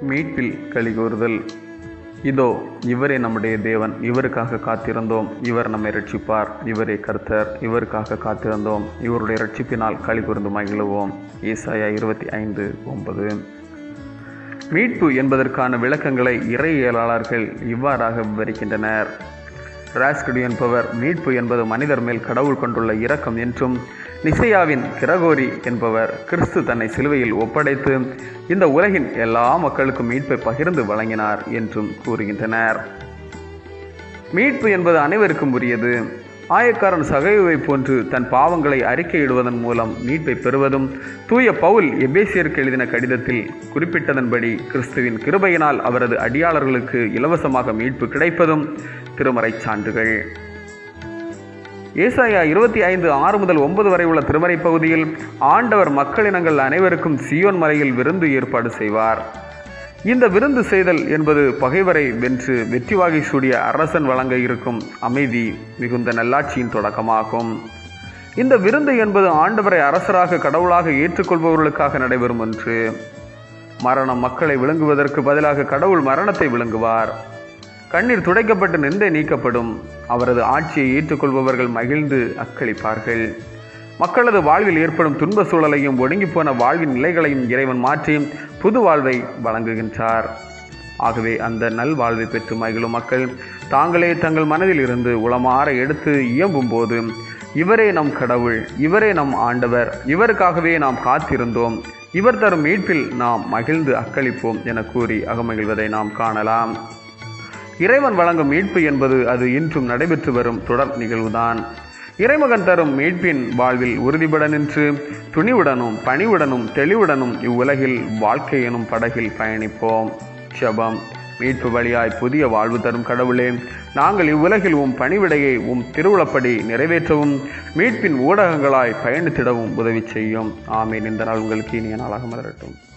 மீட்பில் கலிகூறுதல் இதோ இவரே நம்முடைய தேவன் இவருக்காக காத்திருந்தோம். இவர் நம்மை ரட்சிப்பார். இவரே கர்த்தர் இவருக்காக காத்திருந்தோம். இவருடைய ரட்சிப்பினால் களி கூர்ந்து மகிழுவோம். ஈசாயா இருபத்தி ஐந்து ஒன்பது. மீட்பு என்பதற்கான விளக்கங்களை இறையியலாளர்கள் இவ்வாறாக விவரிக்கின்றனர். ராஸ்கடி என்பவர் மீட்பு என்பது மனிதர் மேல் கடவுள் கொண்டுள்ள இரக்கம் என்றும் நிசையாவின் கிரகோரி என்பவர் கிறிஸ்து தன்னை சிலுவையில் ஒப்படைத்து இந்த உலகின் எல்லா மக்களுக்கும் மீட்பை பகிர்ந்து வழங்கினார் என்றும் கூறுகின்றனர். மீட்பு என்பது அனைவருக்கும் உரியது. ஆயக்காரன் சகைவை போன்று தன் பாவங்களை அறிக்கையிடுவதன் மூலம் மீட்பை பெறுவதும் தூய பவுல் எபேசியருக்கு எழுதின கடிதத்தில் குறிப்பிட்டதன்படி கிறிஸ்துவின் கிருபையினால் அவரது அடியாளர்களுக்கு இலவசமாக மீட்பு கிடைப்பதும் திருமறை சான்றுகள். ஏசாயா இருபத்தி ஐந்து ஆறு முதல் ஒன்பது வரை உள்ள திருமறை பகுதியில் ஆண்டவர் மக்களினங்கள் அனைவருக்கும் சியோன் மலையில் விருந்து ஏற்பாடு செய்வார். இந்த விருந்து செய்தல் என்பது பகைவரை வென்று வெற்றி வாகை சூடிய அரசன் வழங்க இருக்கும் அமைதி மிகுந்த நல்லாட்சியின் தொடக்கமாகும். இந்த விருந்து என்பது ஆண்டவரை அரசராக கடவுளாக ஏற்றுக்கொள்பவர்களுக்காக நடைபெறும் ஒன்று. மரணம் மக்களை விழுங்குவதற்கு பதிலாக கடவுள் மரணத்தை விழுங்குவார். கண்ணீர் துடைக்கப்பட்டு நிந்தை நீக்கப்படும். அவரது ஆட்சியை ஏற்றுக்கொள்பவர்கள் மகிழ்ந்து அக்களிப்பார்கள். மக்களது வாழ்வில் ஏற்படும் துன்ப சூழலையும் ஒடுங்கிப்போன வாழ்வின் நிலைகளையும் இறைவன் மாற்றி புது வாழ்வை வழங்குகின்றார். ஆகவே அந்த நல்வாழ்வை பெற்று மகிழும் மக்கள் தாங்களே தங்கள் மனதில் இருந்து உளமாற எடுத்து இயம்பும் போது இவரே நம் கடவுள் இவரே நம் ஆண்டவர் இவருக்காகவே நாம் காத்திருந்தோம். இவர் தரும் மீட்பில் நாம் மகிழ்ந்து அக்களிப்போம் என கூறி அகமகிழ்வதை நாம் காணலாம். இறைவன் வழங்கும் மீட்பு என்பது அது இன்றும் நடைபெற்று வரும் தொடர் நிகழ்வுதான். இறைமகன் தரும் மீட்பின் வாழ்வில் உறுதிபட நின்று துணிவுடனும் பணிவுடனும் தெளிவுடனும் இவ்வுலகில் வாழ்க்கை எனும் படகில் பயணிப்போம். ஷபம் மீட்பு வழியாய் புதிய வாழ்வு தரும் கடவுளே நாங்கள் இவ்வுலகில் உம் பணிவிடையை உம் திருவுளப்படி நிறைவேற்றவும் மீட்பின் ஊடகங்களாய் பயணித்திடவும் உதவி செய்யும். ஆமீன். இந்த நாள் உங்களுக்கு இனிய நாளாக மலரட்டும்.